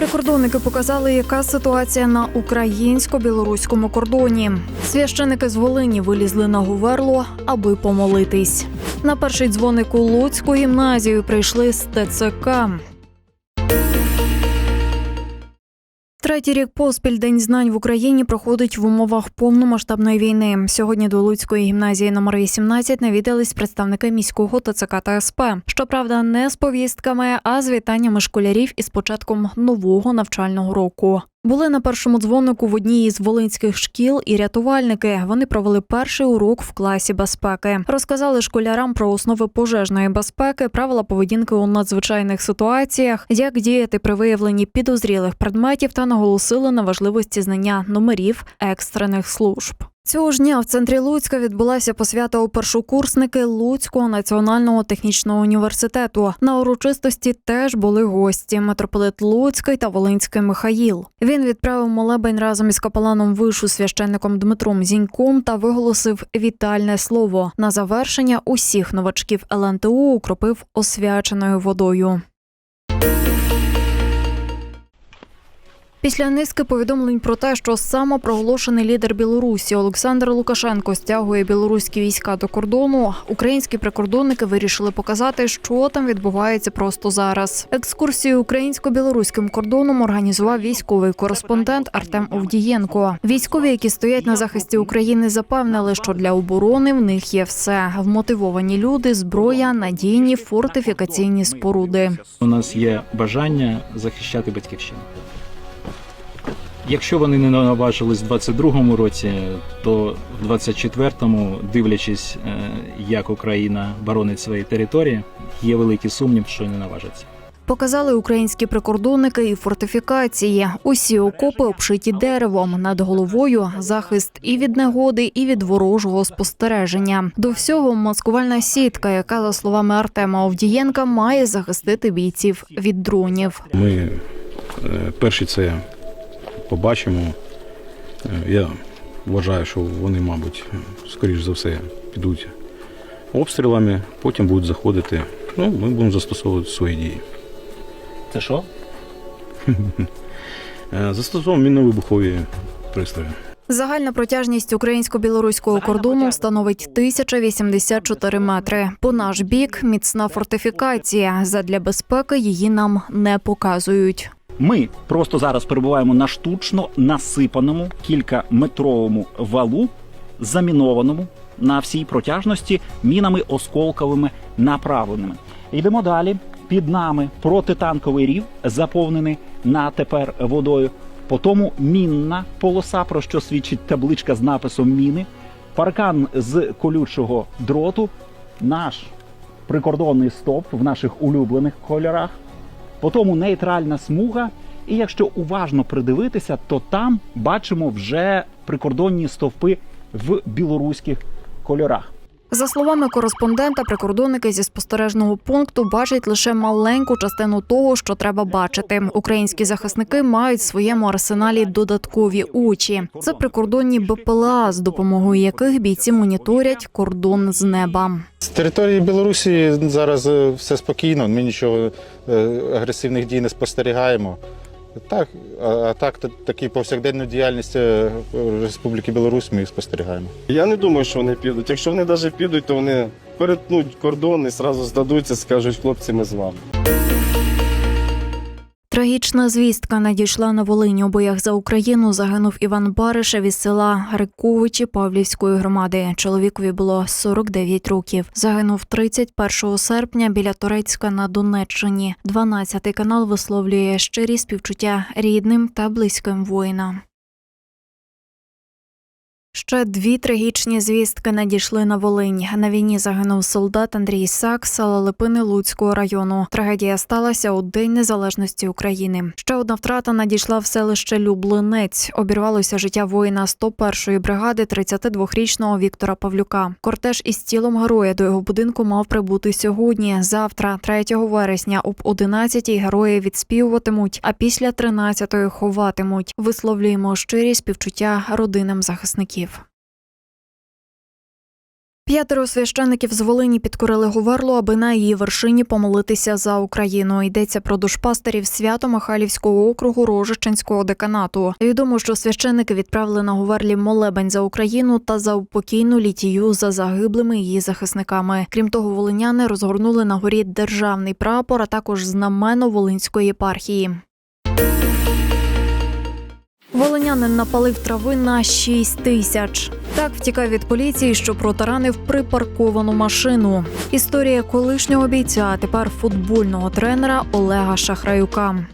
Прикордонники показали, яка ситуація на українсько-білоруському кордоні. Священики з Волині вилізли на гуверло, аби помолитись. На перший дзвоник у Луцьку гімназію прийшли з ТЦК. Третій рік поспіль День знань в Україні проходить в умовах повномасштабної війни. Сьогодні до Луцької гімназії номер 18 навідались представники міського ТЦК та СП. Щоправда, не з повістками, а з вітаннями школярів із початком нового навчального року. Були на першому дзвонику в одній із волинських шкіл і рятувальники. Вони провели перший урок в класі безпеки. Розказали школярам про основи пожежної безпеки, правила поведінки у надзвичайних ситуаціях, як діяти при виявленні підозрілих предметів та наголосили на важливості знання номерів екстрених служб. Цього ж дня в центрі Луцька відбулася посвята у першокурсники Луцького національного технічного університету. На урочистості теж були гості митрополит Луцький та Волинський Михаїл. Він відправив молебень разом із капеланом вишу священником Дмитром Зіньком та виголосив вітальне слово. На завершення усіх новачків ЛНТУ укропив освяченою водою. Після низки повідомлень про те, що самопроголошений лідер Білорусі Олександр Лукашенко стягує білоруські війська до кордону, українські прикордонники вирішили показати, що там відбувається просто зараз. Екскурсію українсько-білоруським кордоном організував військовий кореспондент Артем Овдієнко. Військові, які стоять на захисті України, запевнили, що для оборони в них є все: вмотивовані люди, зброя, надійні фортифікаційні споруди. У нас є бажання захищати батьківщину. Якщо вони не наважились в 22-му році, то в 24-му, дивлячись, е, як Україна боронить свої території, є великий сумнів, що не наважаться. Показали українські прикордонники і фортифікації. Усі окопи обшиті деревом. Над головою захист і від негоди, і від ворожого спостереження. До всього маскувальна сітка, яка, за словами Артема Овдієнка, має захистити бійців від дронів. Ми е, перші це побачимо. Е, Я вважаю, що вони, мабуть, скоріш за все, підуть обстрілами, потім будуть заходити. Ну, ми будемо застосовувати свої дії. Це що? Е, Застосовуємо мінно-вибухові пристрої. Загальна протяжність українсько-білоруського кордону становить 1084 метри. По наш бік міцна фортифікація. Задля безпеки її нам не показують. Ми просто зараз перебуваємо на штучно насипаному кількаметровому валу, замінованому на всій протяжності мінами осколковими направленими. Йдемо далі. Під нами протитанковий рів, заповнений на тепер водою. Потому мінна полоса, про що свідчить табличка з написом міни, паркан з колючого дроту, наш прикордонний стоп в наших улюблених кольорах. Потім нейтральна смуга. І якщо уважно придивитися, то там бачимо вже прикордонні стовпи в білоруських кольорах. За словами кореспондента, прикордонники зі спостережного пункту бачать лише маленьку частину того, що треба бачити. Українські захисники мають в своєму арсеналі додаткові очі. Це прикордонні БПЛА, з допомогою яких бійці моніторять кордон з неба. З території Білорусі зараз е, все спокійно, ми нічого е, агресивних дій не спостерігаємо. Так, а, так, та- такі повсякденну діяльність е, Республіки Білорусь ми їх спостерігаємо. Я не думаю, що вони підуть. Якщо вони навіть підуть, то вони перетнуть кордон і зразу здадуться, скажуть, хлопці, ми з вами. Трагічна звістка надійшла на Волині. У боях за Україну загинув Іван Баришев із села Гриковичі Павлівської громади. Чоловікові було 49 років. Загинув 31 серпня біля Турецька на Донеччині. 12 канал висловлює щирі співчуття рідним та близьким воїнам. Ще дві трагічні звістки надійшли на Волинь. На війні загинув солдат Андрій Сак Липини Луцького району. Трагедія сталася у День Незалежності України. Ще одна втрата надійшла в селище Люблинець. Обірвалося життя воїна 101-ї бригади 32-річного Віктора Павлюка. Кортеж із тілом героя до його будинку мав прибути сьогодні. Завтра, 3 вересня, об 11-й герої відспівуватимуть, а після 13-ї ховатимуть. Висловлюємо щирі співчуття родинам захисників. П'ятеро священиків з Волині підкорили Говерлу, аби на її вершині помолитися за Україну. Йдеться про душпастерів Свято-Михайлівського округу Рожичинського деканату. Відомо, що священики відправили на Говерлі молебень за Україну та за упокійну літію за загиблими її захисниками. Крім того, волиняни розгорнули на горі державний прапор, а також знамено Волинської єпархії. Волинянин напалив трави на 6 тисяч. Так втікав від поліції, що протаранив припарковану машину. Історія колишнього бійця, а тепер футбольного тренера Олега Шахраюка.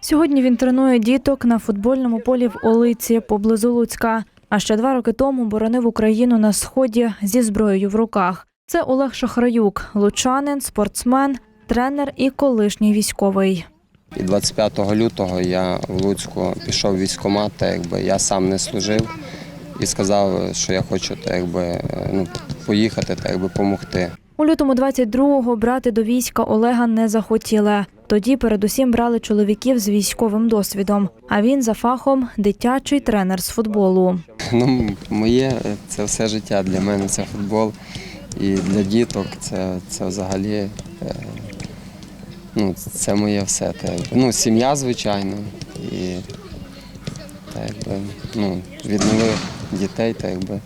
Сьогодні він тренує діток на футбольному полі в Олиці поблизу Луцька. А ще два роки тому боронив Україну на сході зі зброєю в руках. Це Олег Шахраюк, лучанин, спортсмен, тренер і колишній військовий. І 25 лютого я в Луцьку пішов в військкомат, якби я сам не служив і сказав, що я хочу та якби е, ну, поїхати та якби допомогти. У лютому 22-го брати до війська Олега не захотіли. Тоді передусім брали чоловіків з військовим досвідом. А він за фахом дитячий тренер з футболу. Ну, моє е, це все життя для мене це футбол. І для діток це, це взагалі е, ну, це моє все. Та. Ну, сім'я, звичайно. І та, якби, ну, відновив дітей, та, якби.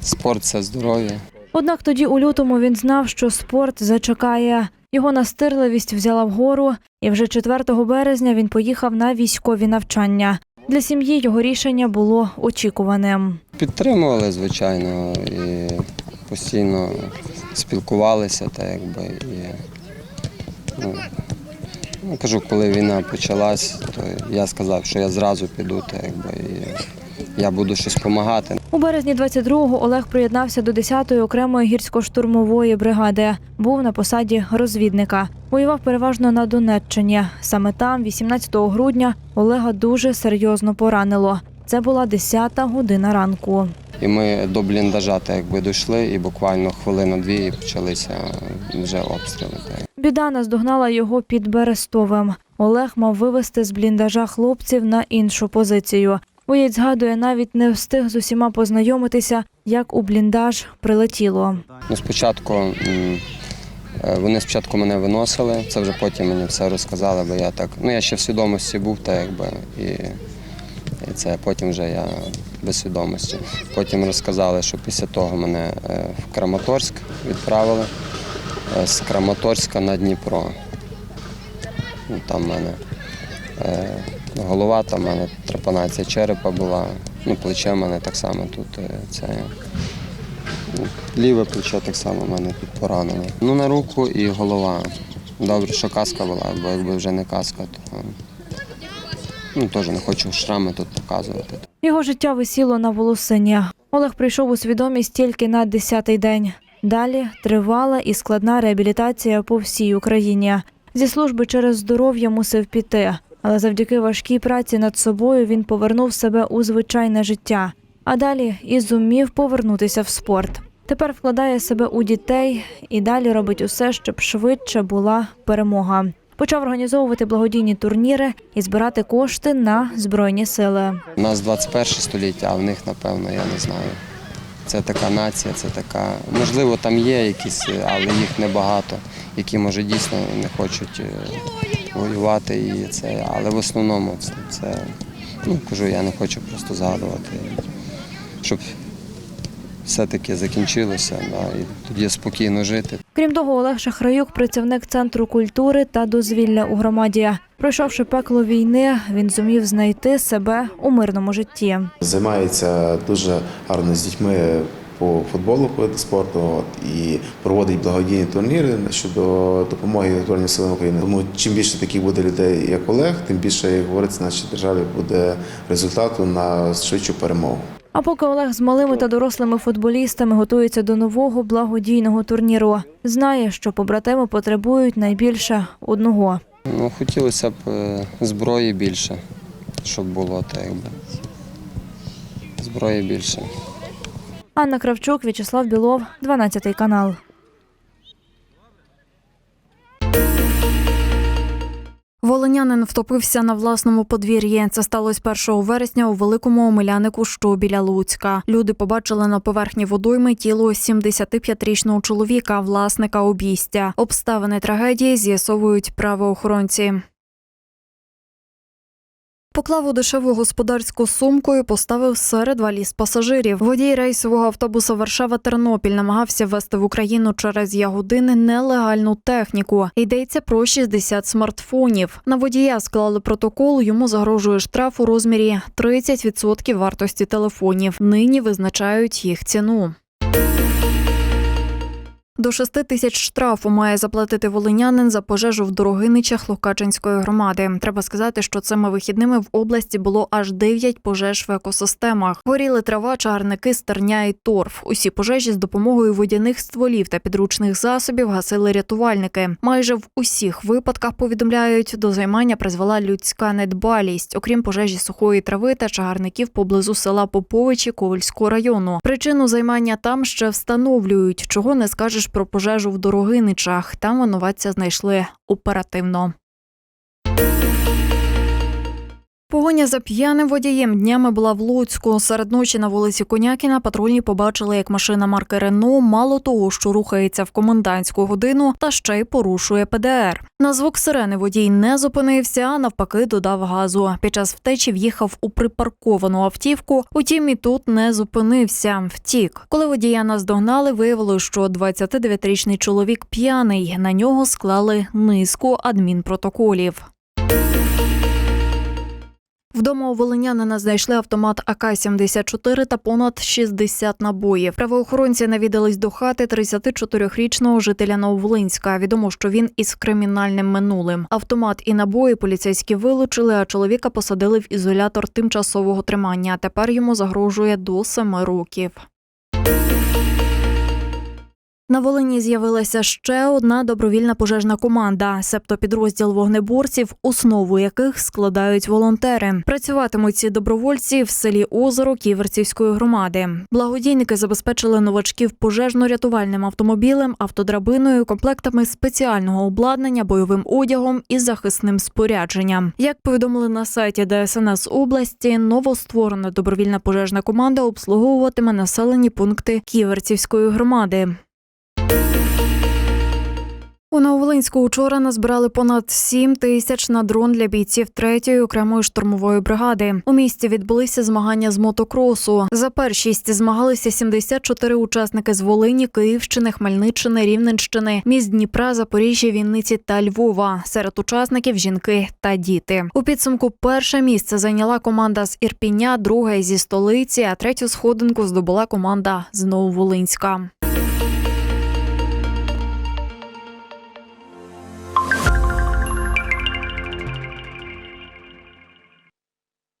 спорт це здоров'я. Однак тоді у лютому він знав, що спорт зачекає. Його настирливість взяла вгору, і вже 4 березня він поїхав на військові навчання. Для сім'ї його рішення було очікуваним. Підтримували, звичайно, і постійно спілкувалися, та якби і ну, ну, кажу, коли війна почалась, то я сказав, що я зразу піду, та якби і я буду щось допомагати. У березні 22-го Олег приєднався до 10-ї окремої гірсько-штурмової бригади. Був на посаді розвідника. Воював переважно на Донеччині. Саме там, 18 грудня, Олега дуже серйозно поранило. Це була 10-та година ранку. І ми до бліндажа та якби дійшли, і буквально хвилину-дві і почалися вже обстріли. Та. Біда наздогнала його під Берестовим. Олег мав вивести з бліндажа хлопців на іншу позицію. Боєць згадує, навіть не встиг з усіма познайомитися, як у бліндаж прилетіло. Ну, спочатку е, вони спочатку мене виносили, це вже потім мені все розказали, бо я так. Ну я ще в свідомості був, та якби і, і це потім вже я без свідомості. Потім розказали, що після того мене е, в Краматорськ відправили з Краматорська на Дніпро. Ну, Там в мене е, голова, там в мене трепанація черепа була, ну, плече в мене так само тут е, це. Ліве плече так само в мене тут поранено. Ну, на руку і голова. Добре, що каска була, бо якби вже не каска, то ну, теж не хочу шрами тут показувати. Його життя висіло на волосині. Олег прийшов у свідомість тільки на 10-й день. Далі тривала і складна реабілітація по всій Україні. Зі служби через здоров'я мусив піти, але завдяки важкій праці над собою він повернув себе у звичайне життя. А далі і зумів повернутися в спорт. Тепер вкладає себе у дітей і далі робить усе, щоб швидше була перемога. Почав організовувати благодійні турніри і збирати кошти на збройні сили. У нас 21 століття, а в них, напевно, я не знаю. Це така нація, це така. Можливо, там є якісь, але їх небагато, які може дійсно не хочуть е, воювати. І це, але в основному це, це ну, кажу, я не хочу просто згадувати, щоб все-таки закінчилося, да, і тоді спокійно жити. Крім того, Олег Шахраюк працівник центру культури та дозвілля у громаді. Пройшовши пекло війни, він зумів знайти себе у мирному житті. Займається дуже гарно з дітьми по футболу по спорту от, і проводить благодійні турніри щодо допомоги Збройним силам України. Тому чим більше таких буде людей, як Олег, тим більше, як говориться, нашій державі буде результату на швидшу перемогу. А поки Олег з малими та дорослими футболістами готується до нового благодійного турніру, знає, що побратими потребують найбільше одного. Ну, хотілося б е, зброї більше, щоб було так якби. Зброї більше. Анна Кравчук, В'ячеслав Білов, 12 канал. Волинянин втопився на власному подвір'ї. Це сталося 1 вересня у великому омелянику, що біля Луцька. Люди побачили на поверхні водойми тіло 75-річного чоловіка, власника обійстя. Обставини трагедії з'ясовують правоохоронці. Поклав у дешеву господарську сумку і поставив серед валіз пасажирів. Водій рейсового автобуса Варшава-Тернопіль намагався ввести в Україну через Ягодини нелегальну техніку. Йдеться про 60 смартфонів. На водія склали протокол. Йому загрожує штраф у розмірі 30% вартості телефонів. Нині визначають їх ціну. До 6 тисяч штрафу має заплатити волинянин за пожежу в Дорогиничах Лукачинської громади. Треба сказати, що цими вихідними в області було аж 9 пожеж в екосистемах. Горіли трава, чагарники, стерня і торф. Усі пожежі з допомогою водяних стволів та підручних засобів гасили рятувальники. Майже в усіх випадках повідомляють, до займання призвела людська недбалість, окрім пожежі сухої трави та чагарників поблизу села Поповичі Ковальського району. Причину займання там ще встановлюють, чого не скажеш про пожежу в Дорогиничах. Там винуватця знайшли оперативно. Погоня за п'яним водієм днями була в Луцьку. Серед ночі на вулиці Конякіна патрульні побачили, як машина марки Рено мало того, що рухається в комендантську годину, та ще й порушує ПДР. На звук сирени водій не зупинився, а навпаки додав газу. Під час втечі в'їхав у припарковану автівку. Утім, і тут не зупинився. Втік. Коли водія наздогнали, виявилось, що 29-річний чоловік п'яний. На нього склали низку адмінпротоколів. Вдома у волинянина знайшли автомат АК-74 та понад 60 набоїв. Правоохоронці навідались до хати 34-річного жителя Нововолинська. Відомо, що він із кримінальним минулим. Автомат і набої поліцейські вилучили, а чоловіка посадили в ізолятор тимчасового тримання. Тепер йому загрожує до 7 років. На Волині з'явилася ще одна добровільна пожежна команда, себто підрозділ вогнеборців, основу яких складають волонтери. Працюватимуть ці добровольці в селі Озеро Ківерцівської громади. Благодійники забезпечили новачків пожежно-рятувальним автомобілем, автодрабиною, комплектами спеціального обладнання, бойовим одягом і захисним спорядженням. Як повідомили на сайті ДСНС області, новостворена добровільна пожежна команда обслуговуватиме населені пункти Ківерцівської громади. У Нововолинську учора назбирали понад 7 тисяч на дрон для бійців 3-ї окремої штурмової бригади. У місті відбулися змагання з мотокросу. За першість змагалися 74 учасники з Волині, Київщини, Хмельниччини, Рівненщини, міст Дніпра, Запоріжжя, Вінниці та Львова. Серед учасників жінки та діти. У підсумку перше місце зайняла команда з Ірпіня, друге зі столиці, а третю сходинку здобула команда з Нововолинська.